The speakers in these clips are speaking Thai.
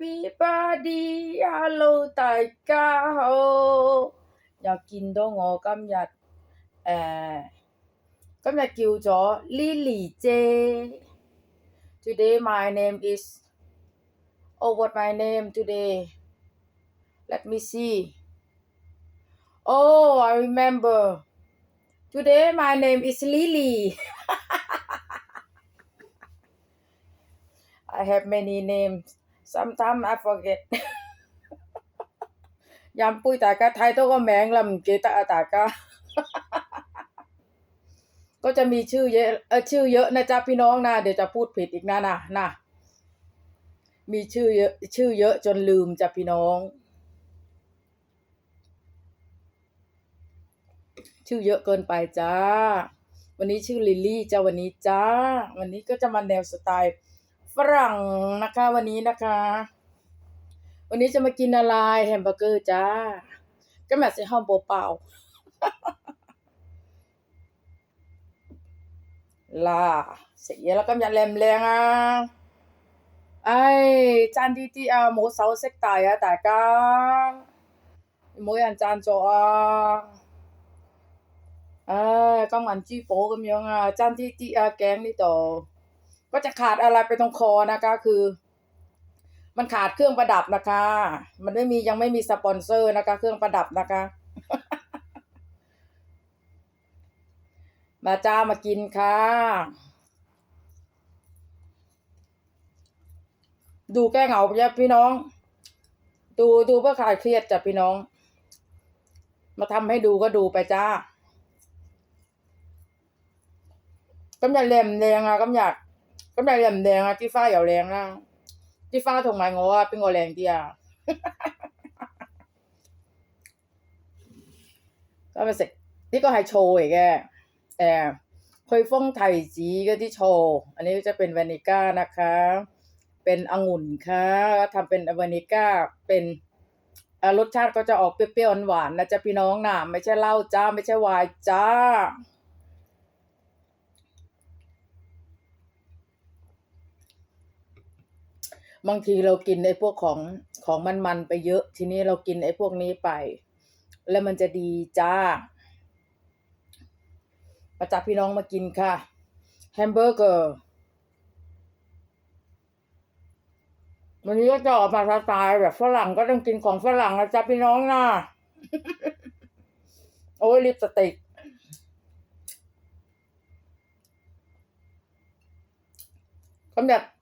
everybody hello 大家好又见到我今日诶、呃今日叫咗 Lily 姐 Today my name is Oh what my name today Let me see Oh I remember Today my name is Lily I have many names Sometimes I forget. ยามปุ้ยตากาไทยตัวก็แมงลำเกตาตากาก็จะมีชื่อเยอะเออชื่อเยอะนะจ๊ะพี่น้องนะเดี๋ยวจะพูดผิดอีกนะนะนะมีชื่อเยอะชื่อเยอะจนลืมจ้ะพี่น้อง ชื่อเยอะเกินไปจ้า วันนี้ชื่อลิลลี่จ้าวันนี้จ้า วันนี้ก็จะมาแนวสไตล์ ฝรั่งนะคะวันนี้นะคะ วันนี้จะมากินอะไรแฮมเบอร์เกอร์จ้า ก็แมาใส่ห้องเปล่าๆ là sẽ là công nhận lem leng à ai chan đi đi à mỗi sáu sách tài à đại ca mỗi anh chan cho à à ก็เหมือนจี้โปกำยังอะจานที่ที่อะแกงนี่ต่อ ก็จะขาดอะไรไปตรงคอนะคะคือ มันขาดเครื่องประดับนะคะ มันไม่มียังไม่มีสปอนเซอร์นะคะ เครื่องประดับนะคะมาจ้ามากินค่ะ ดูแก้เหงาจ้ะพี่น้อง ดูดูเพื่อคลายเครียดจ้ะพี่น้อง มาทำให้ดูก็ดูไปจ้ากำอยากแหลมแดงอะกำอยากกำอยาก แหลมแดงอะที่ฟ้าอย่าแรงนะที่ฟ้าถงไม้งออะเป็นงอแรงเดียวก็มาเสร็จนี่ก็ให้โชว์อีกแกแอบคุยฟงไทยจีก็ที่โชว์อันนี้จะเป็นวานิก้านะคะ เป็นองุ่นค่ะทำเป็นวานิก้า เป็นรสชาติก็จะออกเปรี้ยวๆหวานๆนะจ๊ะพี่น้องนะไม่ใช่เหล้าจ้า ไม่ใช่ไวายจ้า บางทีเรากินไอ้พวกของของมันๆไปเยอะ ทีนี้เรากินไอ้พวกนี้ไป แล้วมันจะดีจ้ามาจับพี่น้องมากินค่ะแฮมเบอร์เกอร์วันนี้ก็จะออกมาสไตล์แบบฝรั่งก็ต้องกินของฝรั่งนะจ๊ะพี่น้องนะโอ้ยลิปสติกกำจัด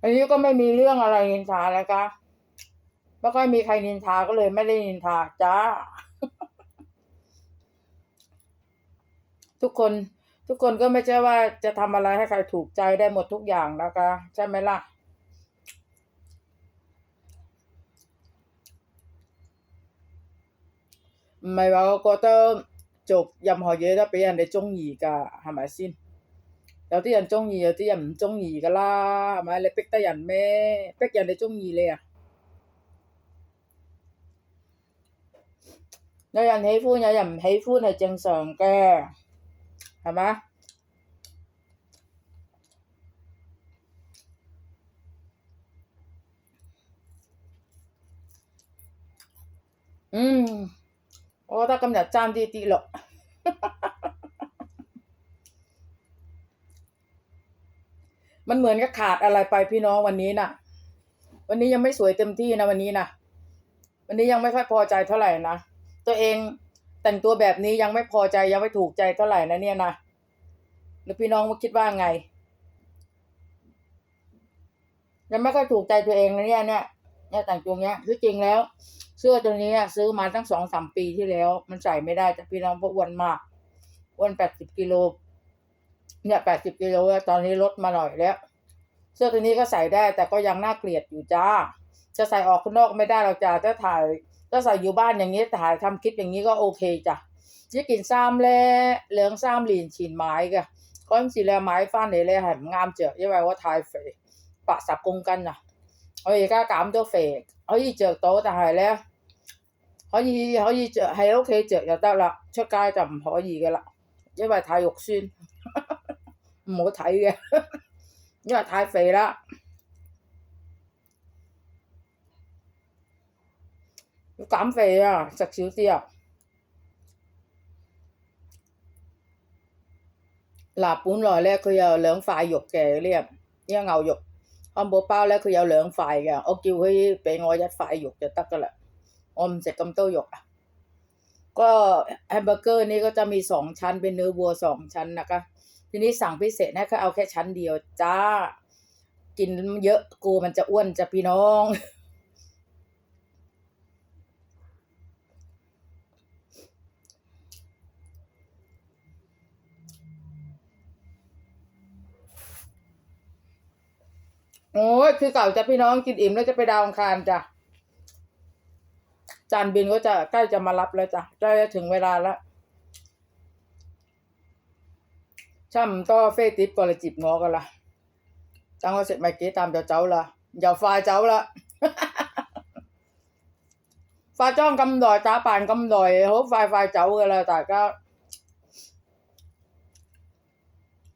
อันนี้ก็ไม่มีเรื่องอะไรนินทาแล้วคะไม่ค่อยมีใครนินทาก็เลยไม่ได้นินทาจ้า ทุกคน ทุกคนก็ไม่ใช่ว่าจะทำอะไรให้ใครถูกใจได้หมดทุกอย่างนะคะใช่ไหมล่ะไม่ว่าก็ต้องจบยำหอยเยอะถ้าไปยันได้จงหยีกะหามาสิ้น 有啲人中意，有啲人唔中意㗎啦，係咪？你逼得人咩？逼人哋中意你啊？有人喜歡，有人唔喜歡係正常嘅，係咪？嗯，我覺得今日爭啲啲咯。 มันเหมือนกับขาดอะไรไปพี่น้องวันนี้น่ะ วันนี้ยังไม่สวยเต็มที่นะวันนี้นะวันนี้ยังไม่ค่อยพอใจเท่าไหร่นะตัวเองแต่งตัวแบบนี้ยังไม่พอใจยังไม่ถูกใจเท่าไหร่นะเนี่ยนะหรือพี่น้องว่าคิดว่าไง ยังไม่ค่อยถูกใจตัวเองนะเนี่ยเนี่ยเนี่ยแต่งตัวเนี้ยคือจริงแล้ว เสื้อตัวนี้ซื้อมาตั้งสองสามปีที่แล้ว มันใส่ไม่ได้แต่พี่น้องเพราะอ้วนมากอ้วนแปดสิบกิโล เนี่ยแปดสิบกิโลแล้ตอนนี้ลดมาหน่อยแล้ว เสื้อตัวนี้ก็ใส่ได้แต่ก็ยังน่าเกลียดอยู่จ้า จะใส่ออกข้างนอกไม่ได้เราจ้าถ้ถ่ายถ้ใส่อยู่บ้านอย่างนี้ถ่ายทำคลิปอย่างนี้ก็โอเคจ้ะยี่กินซ้ำแล้วเหลืองซ้ำหลีนฉีนไม้กะก้อนสีแลไม้ฟ้านเลยเลยหันงามเจอยี่ไว้ว่าทายเฟปะสับกงกันนะเอ้ยก้ากามตัวเฟกเฮ้ยเจอโตแต่หายแล้วเขายเขายเจอให้โอเคเจออย่าตั้ละช่วยกายจำเขายกันละยี่ไว้ทายหกซิน 唔好睇嘅，因為太肥啦。要減肥啊，食少啲啊！嗱，本來咧佢有兩塊肉嘅呢呢個牛肉漢堡包咧，佢有兩塊嘅，我叫佢俾我一塊肉就得噶啦，我唔食咁多肉อ่ะก็แฮมเบอร์เกอร์นี่ก็จะมีสองชั้นเป็นเนื้อวัวสองชั้นนะคะ ทีนี้สั่งพิเศษนะเขาเอาแค่ชั้นเดียวจ้า กินเยอะกูมันจะอ้วนจะพี่น้อง โอ้ยคือเก่าจะพี่น้องกินอิ่มแล้วจะไปดาวองคารจ้ะจานบินก็จะใกล้จะมารับแล้วจ้ะใกล้จะถึงเวลาแล้ว ช่ำ多飛碟過嚟接我噶啦，等我食埋幾啖就走啦，又快走啦。化妝咁耐，打扮咁耐，好快快走噶啦，大家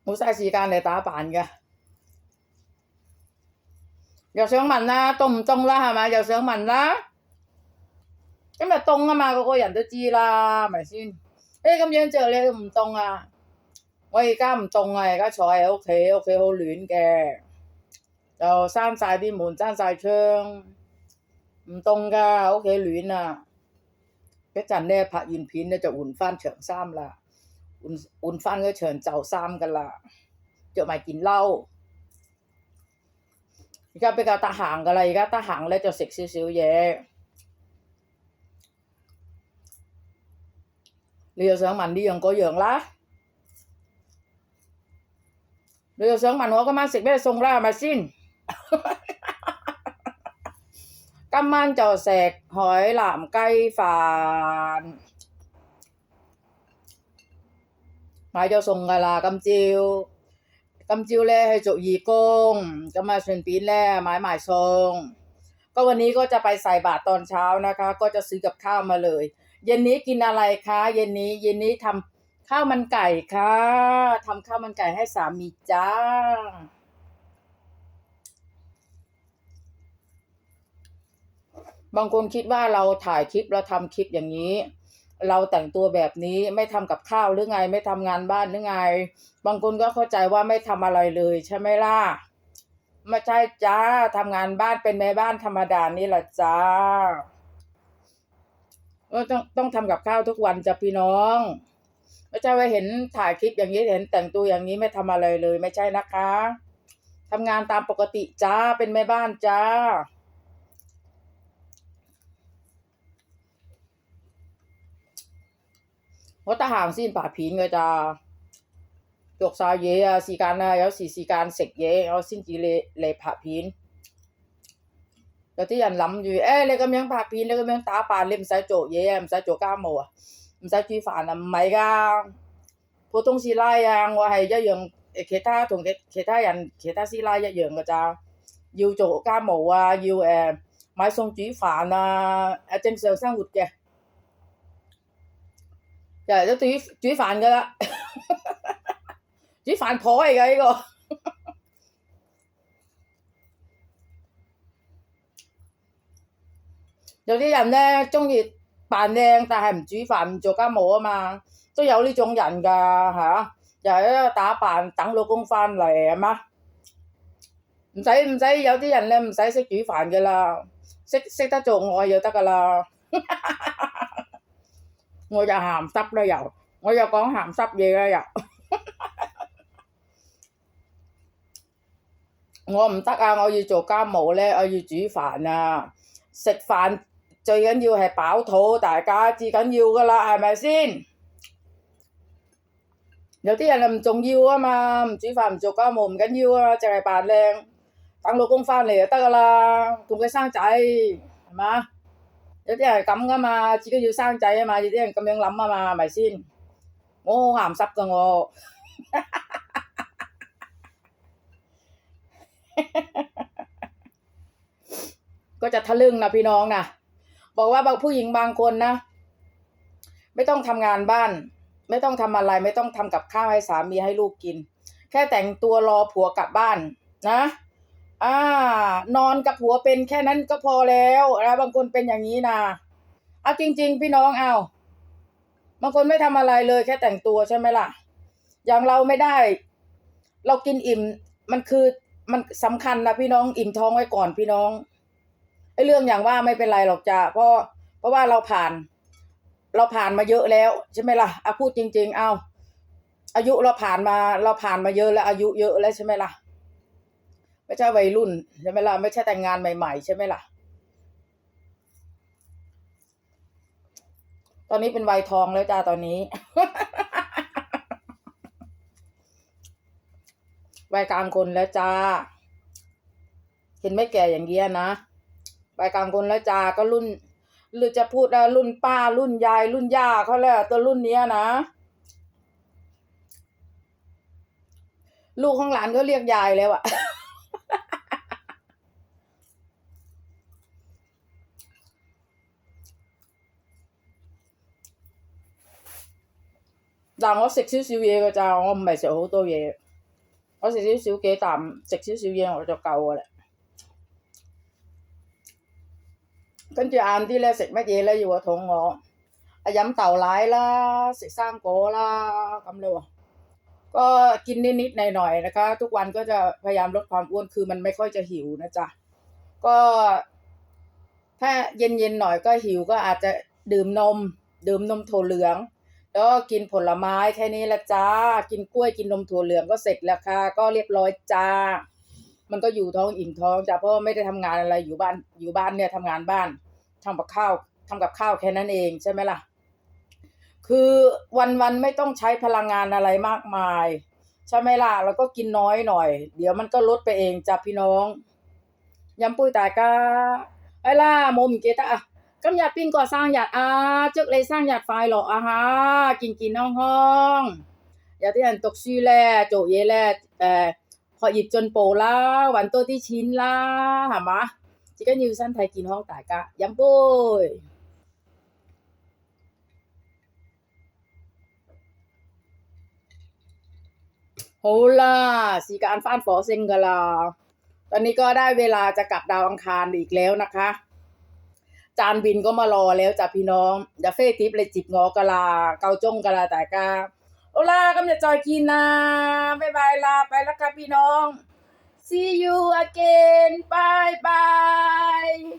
冇嘥時間嚟打扮嘅。又想問啦，凍唔凍啦？係咪？又想問啦。今日凍啊嘛，個個人都知啦，係咪先？誒咁樣着你都唔凍啊？ 我而家唔凍啊，而家坐喺屋企，屋企好暖嘅，又閂晒啲門，閂晒窗，唔凍㗎，屋企暖啊！一陣咧拍完片咧就換翻長衫啦，換換翻嗰長袖衫㗎啦，着埋件褸。而家比較得閒噶啦，而家得閒咧就食少少嘢。你又想問呢樣嗰樣啦？ Bây giờ sớm mà nó có mang xịt bây giờ sông ra mà xin. Căm mang trò sẹt hỏi làm cây phản. Mai cho sông là căm chiêu. Căm chiêu le hay trụ gì công. Căm mà xuyên pín le mãi mãi sông. ก็วันนี้ก็จะไปใส่บาตรตอนเช้านะคะ ก็จะซื้อกับข้าวมาเลย เย็นนี้กินอะไรคะ เย็นนี้ เย็นนี้ทำ ข้าวมันไก่ค่ะทำข้าวมันไก่ให้สามีจ้า บางคนคิดว่าเราถ่ายคลิปเราทำคลิปอย่างนี้ เราแต่งตัวแบบนี้ไม่ทำกับข้าวหรือไง ไม่ทำงานบ้านหรือไง บางคนก็เข้าใจว่าไม่ทำอะไรเลยใช่ไหมล่ะไม่ใช่จ้าทำงานบ้านเป็นแม่บ้านธรรมดานี่แหละจ้าก็ต้องต้องทำกับข้าวทุกวันจ้ะพี่น้อง ไม่ใช่ว่าเห็นถ่ายคลิปอย่างนี้เห็นแต่งตัวอย่างนี้ไม่ทำอะไรเลยไม่ใช่นะคะ ทำงานตามปกติจ้าเป็นแม่บ้านจ้าวัดตาหางสิ้นป่าผีนก็จะตกซาเยอสีการนะแล้วสีสีการเสกเยเอาสิ้นจีเลเลผาพีนแล้วที่ยันล้ำอยู่เอ้เลยก็เมียงผาพีแล้วก็เมียงตาปานเล่มสายโจเยมสายโจก้าโมอะ 唔使煮飯啊，唔係㗎。普通師奶啊，我係一樣，誒其他同其其他人其他師奶一樣㗎咋，要做家務啊，要誒、買餸煮飯啊，誒正常生活嘅。日日都煮煮飯噶啦，煮飯婆嚟㗎呢個。有啲人咧中意 扮靚，但係唔煮飯唔做家務啊嘛，都有呢種人㗎嚇，又係喺度打扮等老公翻嚟係嘛？唔使唔使有啲人咧唔使識煮飯㗎啦，識識得做愛就得㗎啦。我就鹹濕啦又，我又講鹹濕嘢啦又，我唔得啊！我要做家務咧，我要煮飯啊，食飯 最緊要係飽肚，大家至緊要噶啦，係咪先？有啲人啊唔重要啊嘛，唔煮飯唔做家務唔緊要啊，淨係扮靚， 等老公翻嚟就得噶啦，同佢生仔係嘛？有啲人係咁噶嘛，自己要生仔啊嘛，有啲人咁樣諗啊嘛，係咪先？我好鹹濕噶我。ก็จะทะลึ่งนะพี่น้องนะ บอกว่าบางผู้หญิงบางคนนะ ไม่ต้องทำงานบ้าน ไม่ต้องทำอะไร ไม่ต้องทำกับข้าวให้สามีให้ลูกกิน แค่แต่งตัวรอผัวกลับบ้านนะอ่านอนกับผัวเป็นแค่นั้นก็พอแล้วนะบางคนเป็นอย่างนี้นะเอาจริง ๆ พี่น้องเอาบางคนไม่ทำอะไรเลยแค่แต่งตัวใช่ไหมล่ะ อย่างเราไม่ได้ เรากินอิ่มมันคือมันสำคัญนะพี่น้องอิ่มท้องไว้ก่อนพี่น้อง ไอ้เรื่องอย่างว่าไม่เป็นไรหรอกจ้ะเพราะเพราะว่าเราผ่าน เราผ่านมาเยอะแล้วใช่ไหมล่ะอะพูดจริง ๆ เอาอายุเราผ่านมาเราผ่านมาเยอะแล้ว อายุเยอะแล้วใช่ไหมล่ะไม่ใช่วัยรุ่นใช่ไหมล่ะไม่ใช่แต่งงานใหม่ ๆ ใช่ไหมล่ะ ตอนนี้เป็นวัยทองแล้วจ้าตอนนี้วัยกลางคนแล้วจ้า เห็นไม่แก่อย่างเงี้ยนะ วัยกลางคนแล้วจ้าก็รุ่น หรือจะพูดว่ารุ่นป้ารุ่นยาย รุ่นย่าเขาแล้วตัวรุ่นเนี้ยนะ ลูกของหลานก็เรียกยายแล้วอะ 但我食少少嘢㗎咋，我唔系食好多嘢。我食少少几啖，食少少嘢我就够㗎啦。 跟住晏啲咧食乜嘢咧？要个肚饿，啊饮豆奶啦，食生果啦咁เลย喎ก็กินนิดๆหน่อยๆนะคะ ทุกวันก็จะพยายามลดความอ้วนคือมันไม่ค่อยจะหิวนะจ๊ะก็ ถ้าเย็นๆหน่อยก็หิวก็อาจจะดื่มนม ดื่มนมถั่วเหลือง แล้วก็กินผลไม้แค่นี้ละจ้า กินกล้วยกินนมถั่วเหลืองก็เสร็จแล้วค่ะ ก็เรียบร้อยจ้า มันก็อยู่ท้องอิ่มท้องจ้ะเพราะว่าไม่ได้ทำงานอะไรอยู่บ้านอยู่บ้านเนี่ยทำงานบ้าน ทำกับข้าวทำกับข้าวแค่นั้นเองใช่ไหมล่ะ คือวันๆไม่ต้องใช้พลังงานอะไรมากมาย ใช่ไหมล่ะเราก็กินน้อยหน่อย เดี๋ยวมันก็ลดไปเองจ้ะพี่น้องยำปุ้ยตายกาไอ้ล่าโมมเกตาะกำหยาดปิ้งก่อสร้างหยัดอาจึกเลยสร้างหยัดไฟหรออาฮะกินกินห้องห้องอย่าที่อันตกชื่อแล่โจเยแล่แต่พอหยิบจนโปล่าวันตัวที่ชิ้นล่ะหามะ ก็ได้เวลาจะกลับดาวอังคารอีกแล้วนะคะ จานบินก็มารอแล้วจ้ะพี่น้องอย่าเฟ่ทิปเลยจิบงอกะลา เกาจงกะลาแต่กาโอลากำลังจอยกินนะบ๊ายบายลาไปแล้วค่ะพี่น้อง See you again. Bye bye.